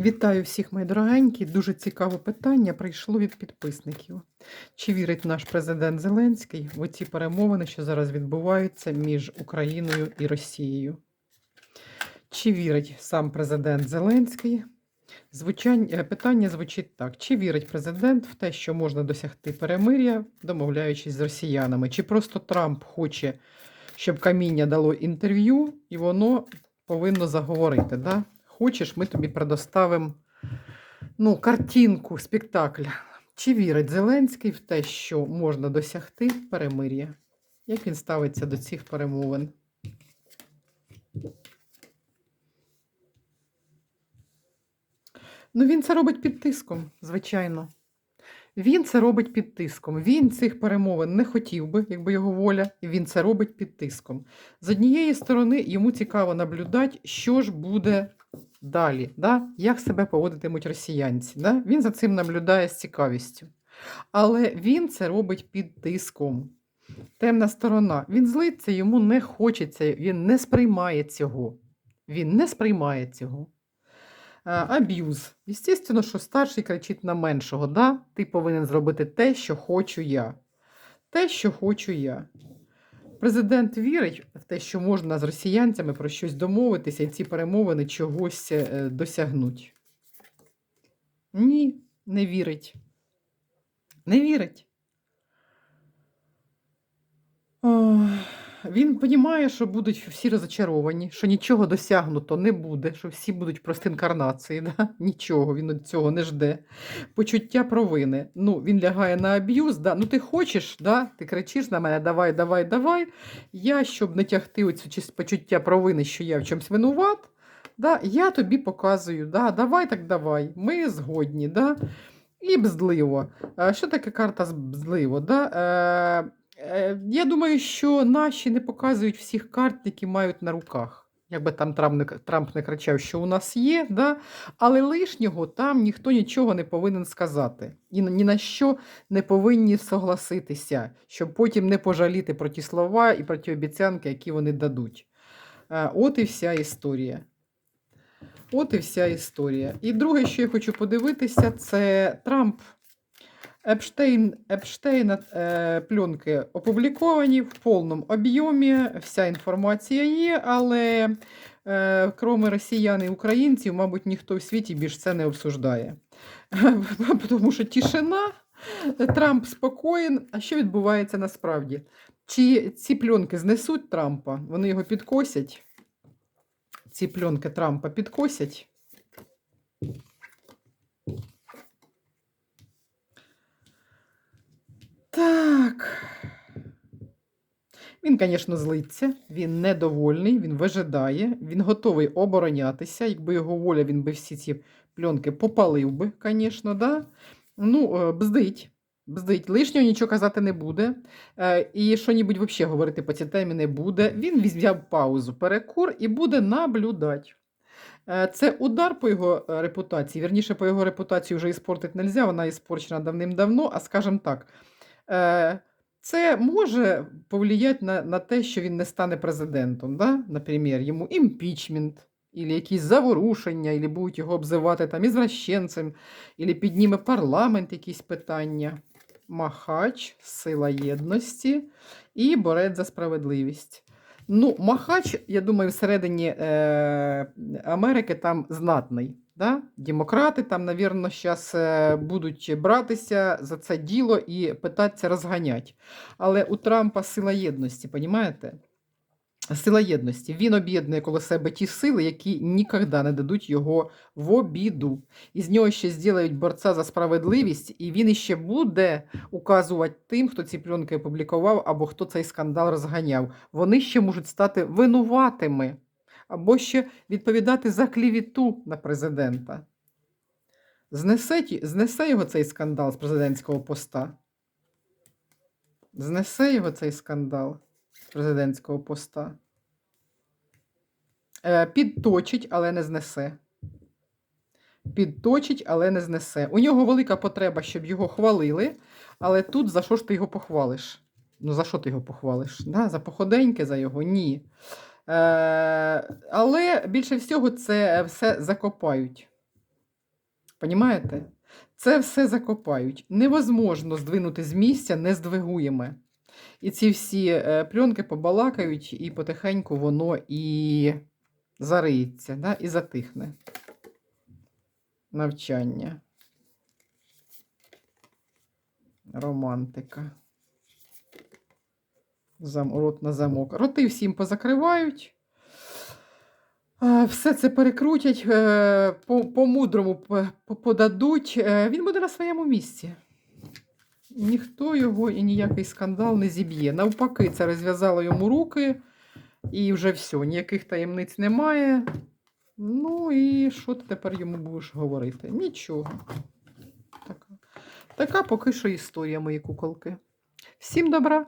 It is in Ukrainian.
Вітаю всіх, мої дорогенькі. Дуже цікаве питання прийшло від підписників. Чи вірить наш президент Зеленський в ці перемовини, що зараз відбуваються між Україною і Росією? Чи вірить сам президент Зеленський? Звучань... е, Питання звучить так: чи вірить президент в те, що можна досягти перемир'я, домовляючись з росіянами? Чи просто Трамп хоче, щоб каміння дало інтерв'ю, і воно повинно заговорити? Да? Хочеш, ми тобі предоставимо ну, картинку, спектакль. Чи вірить Зеленський в те, що можна досягти перемир'я? Як він ставиться до цих перемовин? Ну, він це робить під тиском, звичайно. Він це робить під тиском. Він цих перемовин не хотів би, якби його воля, і він це робить під тиском. З однієї сторони, йому цікаво наблюдати, що ж буде далі, да? як себе поводитимуть росіянці. Да? Він за цим наблюдає з цікавістю. Але він це робить під тиском. Темна сторона. Він злиться, йому не хочеться, він не сприймає цього. Він не сприймає цього. Аб'юз. Естественно, що старший кричить на меншого. Да? Ти повинен зробити те, що хочу я. Те, що хочу я. Президент вірить в те, що можна з росіянцями про щось домовитися і ці перемовини чогось е, досягнуть. Ні, не вірить. Не вірить. Ох, Він розуміє, що будуть всі розочаровані, що нічого досягнуто не буде, що всі будуть просто інкарнації. Да? Нічого, він від цього не жде. Почуття провини. Ну, він лягає на аб'юз. Да? Ну, ти хочеш, да? ти кричиш на мене, давай, давай, давай. Я, щоб не тягти оцю почуття провини, що я в чомусь винуват, да? я тобі показую, да? давай так давай, ми згодні. Да? І бздливо. Е, Що таке карта бздливо? Да? Е, я думаю, що наші не показують всіх карт, які мають на руках. Якби там Трамп не, Трамп не кричав, що у нас є, да? але лишнього там ніхто нічого не повинен сказати. І ні на що не повинні согласитися, щоб потім не пожаліти про ті слова і про ті обіцянки, які вони дадуть. Е, От і вся історія. От і вся історія. І друге, що я хочу подивитися, це Трамп. Епштейн, Епштейна е, пленки опубліковані в повному об'ємі. Вся інформація є, але е, кроме росіян і українців, мабуть, ніхто в світі більш це не обсуждає. Тому що тишина, Трамп спокоєн. А що відбувається насправді? Чи ці пленки знесуть Трампа? Вони його підкосять? Ці пленки Трампа підкосять? Так. Він, звісно, злиться, він недовольний, він вижидає, він готовий оборонятися. Якби його воля, він би всі ці пленки попалив би, звісно, да? Ну, е, бздить. Бздить, лишнього нічого казати не буде. Е, І що-небудь взагалі говорити по цій темі не буде. Він взяв паузу, перекур і буде наблюдати. Е, Це удар по його репутації. Вірніше, по його репутації вже іспортити не можна, вона іспорчена давним-давно, а скажімо так. Е, Це може повлияти на, на те, що він не стане президентом. Да? Наприклад, йому імпічмент, або якісь заворушення, або будуть його обзивати там ізвращенцем, або підніме парламент якісь питання. Махач, сила єдності і борець за справедливість. Ну, Махач, я думаю, всередині е, Америки там знатний. Да? Демократи там, навірно, зараз е, будуть братися за це діло і питатися розганять. Але у Трампа сила єдності, понімаєте? Сила єдності. Він об'єднує коло себе ті сили, які ніколи не дадуть його в обіду. І з нього ще зроблять борця за справедливість, і він іще буде указувати тим, хто ці пленки опублікував або хто цей скандал розганяв. Вони ще можуть стати винуватими або ще відповідати за клівіту на президента. Знесе, знесе його цей скандал з президентського поста. Знесе його цей скандал з президентського поста. Е, Підточить, але не знесе. Підточить, але не знесе. У нього велика потреба, щоб його хвалили, але тут за що ж ти його похвалиш? Ну, за що ти його похвалиш? Да? За походеньки за його? Ні. Е, але більше всього це все закопають. Понімаєте? Це все закопають. Невозможно здвинути з місця нездвигуєме. І ці всі е, пленки побалакають, і потихеньку воно і зариється, да? і затихне. Навчання. Романтика. Зам, рот на замок. Роти всім позакривають. Все це перекрутять, е, по- по-мудрому по- подадуть. Е, Він буде на своєму місці. Ніхто його і ніякий скандал не зіб'є. Навпаки, це розв'язало йому руки, і вже все, ніяких таємниць немає. Ну і що ти тепер йому будеш говорити? Нічого. Така, така поки що історія, мої куколки. Всім добра!